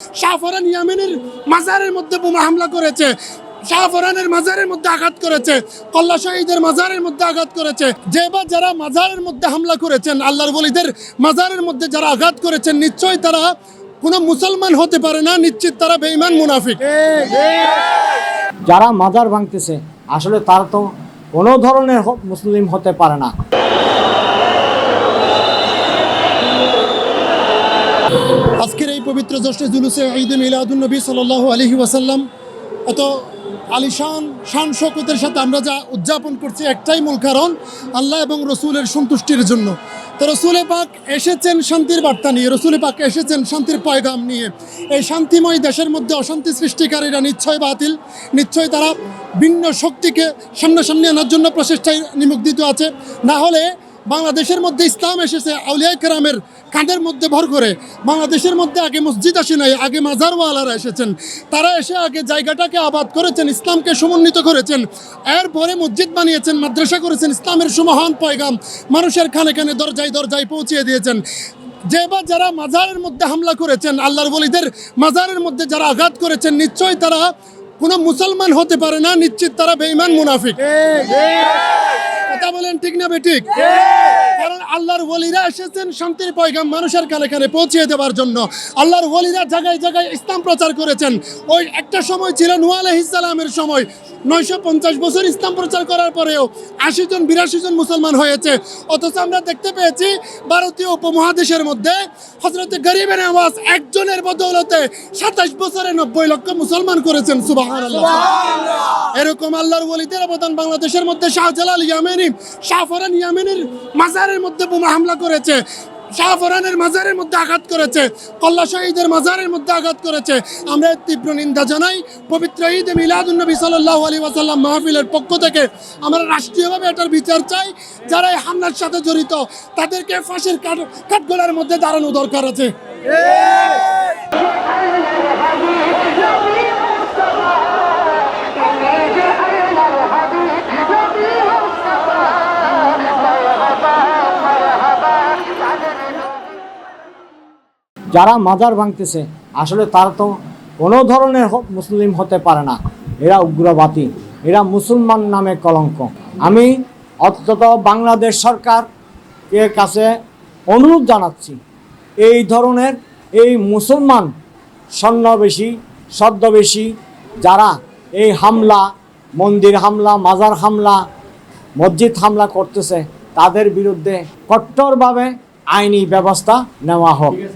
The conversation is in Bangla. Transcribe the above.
শাহফরান মাজারের মধ্যে বোমা হামলা করেছে। শাহফরানের মাজারের মধ্যে আঘাত করেছে। শহীদের মাজারের মধ্যে আঘাত করেছে। যে বা যারা মাজারের মধ্যে হামলা করেছেন, আল্লাহর বলিদের মাজারের মধ্যে যারা আঘাত করেছেন, নিশ্চয়ই তারা কোনো মুসলমান হতে পারে না, নিশ্চিত তারা বেঈমান, মুনাফিক। যারা মাজার ভাঙতেছে, আসলে তারা তো কোনো ধরনের মুসলিম হতে পারে না আজকের এই পবিত্র জ্যৈষ্ঠ জুলুসে ঈদ মিলাদুল নবী সাল আলহি ওয়াসাল্লাম। এত আলিশান, শান শকতের সাথে আমরা যা উদযাপন করছি একটাই মূল কারণ, আল্লাহ এবং রসুলের সন্তুষ্টির জন্য। তো রসুলে পাক এসেছেন শান্তির বার্তা নিয়ে, রসুলে পাক এসেছেন শান্তির পয়গাম নিয়ে। এই শান্তিময় দেশের মধ্যে অশান্তি সৃষ্টিকারীরা নিশ্চয় বাতিল, নিশ্চয় তারা ভিন্ন শক্তিকে সামনাসামনি আনার জন্য প্রচেষ্টায় নিমগ্ধিত আছে। না হলে বাংলাদেশের মধ্যে ইসলাম এসেছে, আউলিয়া কেরামের কাঁধের মধ্যে ভর করে। বাংলাদেশের মধ্যে আগে মসজিদ আসে নাই, আগে মাজারওয়ালারা এসেছেন। তারা এসে আগে জায়গাটাকে আবাদ করেছেন, ইসলামকে সমন্বিত করেছেন। এরপরে মসজিদ বানিয়েছেন, মাদ্রাসা করেছেন, ইসলামের সুমহান পয়গাম। মানুষের খানে খানে দরজায় দরজায় পৌঁছিয়ে দিয়েছেন। যে বা যারা মাজারের মধ্যে হামলা করেছেন, আল্লাহর বলিদের মাজারের মধ্যে যারা আঘাত করেছেন, নিশ্চয়ই তারা কোনো মুসলমান হতে পারে না, নিশ্চিত তারা বেঈমান মুনাফিক। কথা বলেন ঠিক না বেঠিক কারণ আল্লাহর ওলিরা এসেছেন শান্তির পয়গাম মানুষের কানে কানে পৌঁছিয়ে দেওয়ার জন্য। আল্লাহর ওলিরা জায়গায় জায়গায় ইসলাম প্রচার করেছেন। ওই একটা সময় ছিল নুয়াল ইসলামের সময়। নয়শো পঞ্চাশ বছর ইসলাম প্রচার করার পরেও আশি জন বিরাশি জন মুসলমান হয়েছে। অথচ আমরা দেখতে পেয়েছি ভারতীয় উপমহাদেশের মধ্যে হজরত গরিবের আওয়াজ একজনের বদৌলতে সাতাশ বছরে নব্বই লক্ষ মুসলমান করেছেন সুবাহ এরকম আল্লাহর ওলিদের অবদান বাংলাদেশের মধ্যে শাহজালাল ইয়ামেনি শাহফরান ইয়ামেনের মাজারের মধ্যে বোমা হামলা করেছে। শাহফরানের মাজারের মধ্যে আঘাত করেছে, কল্লা শহীদের মাজারের মধ্যে আঘাত করেছে। আমরা তীব্র নিন্দা জানাই, পবিত্র ঈদে মিলাদুন্নবী সাল্লাহ আলী ওয়াসাল্লাম মাহফিলের পক্ষ থেকে আমরা রাষ্ট্রীয়ভাবে এটার বিচার চাই, যারা এই হামলার সাথে জড়িত, তাদেরকে ফাঁসির কাঠ কাঠগোলার মধ্যে দাঁড়ানো দরকার আছে। যারা মাজার ভাঙতেছে, আসলে তারা তো কোনো ধরনের মুসলিম হতে পারে না। এরা উগ্রবাদী, এরা মুসলমান নামে কলঙ্ক। আমি অন্তত বাংলাদেশ সরকার এর কাছে অনুরোধ জানাচ্ছি, এই ধরনের এই মুসলমান সন্ন্যবেশী ছদ্মবেশী যারা এই হামলা, মন্দির হামলা, মাজার হামলা, মসজিদ হামলা করতেছে, তাদের বিরুদ্ধে কঠোরভাবে আইনি ব্যবস্থা নেওয়া হোক।